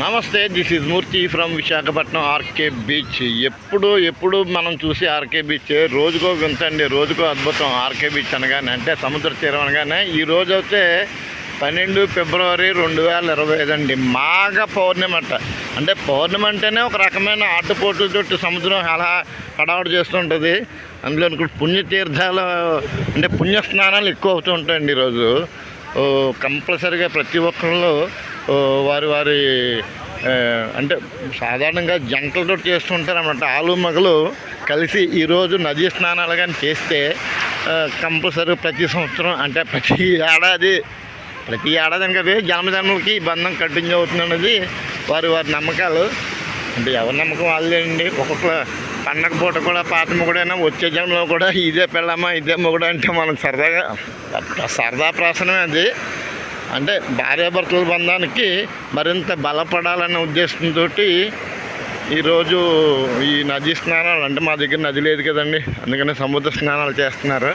నమస్తే this is Murthy from Visakhapatnam RK beach ఎప్పుడు ఎప్పుడు మనం చూసి ఆర్కే బీచ్ రోజుకో వింతండి రోజుకో అద్భుతం ఆర్కే బీచ్ అనగానే అంటే సముద్ర తీరం అనగానే ఈ రోజు అయితే పన్నెండు ఫిబ్రవరి రెండు వేల ఇరవై ఐదు అండి మాఘ పౌర్ణమి అంట. అంటే పౌర్ణిమ అంటేనే ఒక రకమైన ఆటుపోటుతోటి సముద్రం అలా హడావుడు చేస్తుంటుంది. అందులో ఇప్పుడు పుణ్యతీర్థాలు అంటే పుణ్య స్నానాలు ఎక్కువ అవుతూ ఉంటాయండి ఈరోజు కంపల్సరిగా ప్రతి ఒక్కళ్ళు వారి వారి అంటే సాధారణంగా జంటలతో చేస్తుంటారు అన్నమాట ఆలు మగలు కలిసి ఈరోజు నదీ స్నానాలు కానీ చేస్తే కంపల్సరీ ప్రతి సంవత్సరం అంటే ప్రతి ఏడాది ప్రతి ఏడాది అని కదా జన్మజన్మలకి ఈ బంధం కంటిన్యూ అవుతుంది అన్నది వారి వారి నమ్మకాలు. అంటే ఎవరి నమ్మకం వాళ్ళేనండి ఒక్కొక్క పండగ పూట కూడా పాత మొగుడైనా వచ్చే జన్మలో కూడా ఇదే పెళ్ళమ్మా ఇదే మొగుడు అంటే మనం సరదాగా సరదా ప్రాసనమే అది. అంటే భార్యాభర్తల బంధానికి మరింత బలపడాలనే ఉద్దేశంతో ఈరోజు ఈ నదీ స్నానాలు అంటే మా దగ్గర నది లేదు కదండి. అందుకని సముద్ర స్నానాలు చేస్తున్నారు.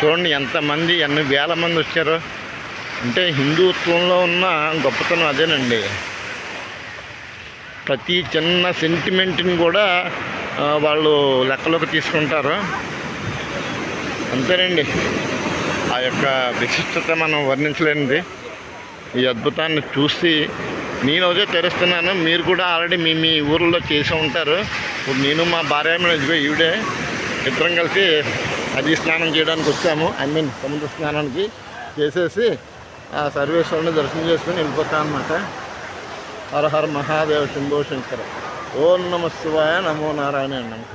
చూడండి ఎంతమంది ఎన్ని వేల మంది వచ్చారు. అంటే హిందుత్వంలో ఉన్న గొప్పతనం అదేనండి. ప్రతి చిన్న సెంటిమెంట్ని కూడా వాళ్ళు లెక్కలోకి తీసుకుంటారు. అంతేనండి. ఆ యొక్క విశిష్టత మనం వర్ణించలేనిది. ఈ అద్భుతాన్ని చూసి నేను అదే తెరుస్తున్నాను మీరు కూడా ఆల్రెడీ మీ మీ ఊర్లో చేసి ఉంటారు. ఇప్పుడు నేను మా భార్య ఇదిగో ఈవిడే ఇద్దరం కలిసి నదీ స్నానం చేయడానికి వచ్చాము. ఐ మీన్ సముద్ర స్నానానికి చేసేసి ఆ సర్వేశ్వరుని దర్శనం చేసుకుని వెళ్ళిపోతాం అనమాట హర హర మహాదేవ శంభో శంకర. ఓం నమ శివాయ నమో నారాయణ నమః.